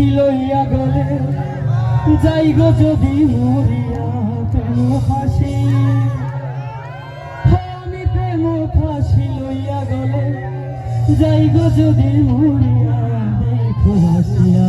লাঠি লইয়া গলে, যাই গো যদি হ্যাঁ, আমি প্রেম ফাঁসি লইয়া গলে, যাই গো যদি মরিয়া দেখো হাসিয়া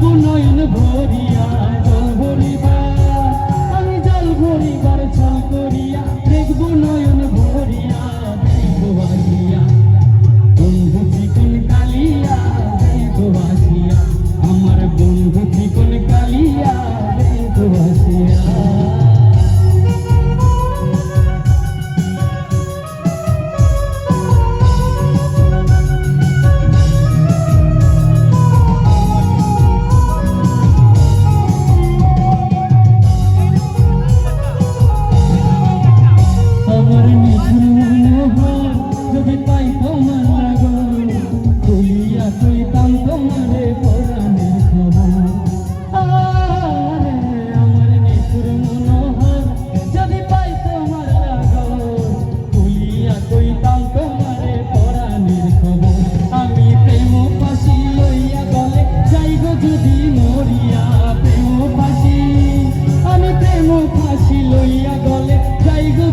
নয়ন ভরিয়া জল ভরিবা আমি জল ভরিবার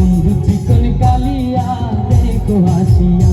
বন্ধু চিকন কালিয়া দেখো আসিয়া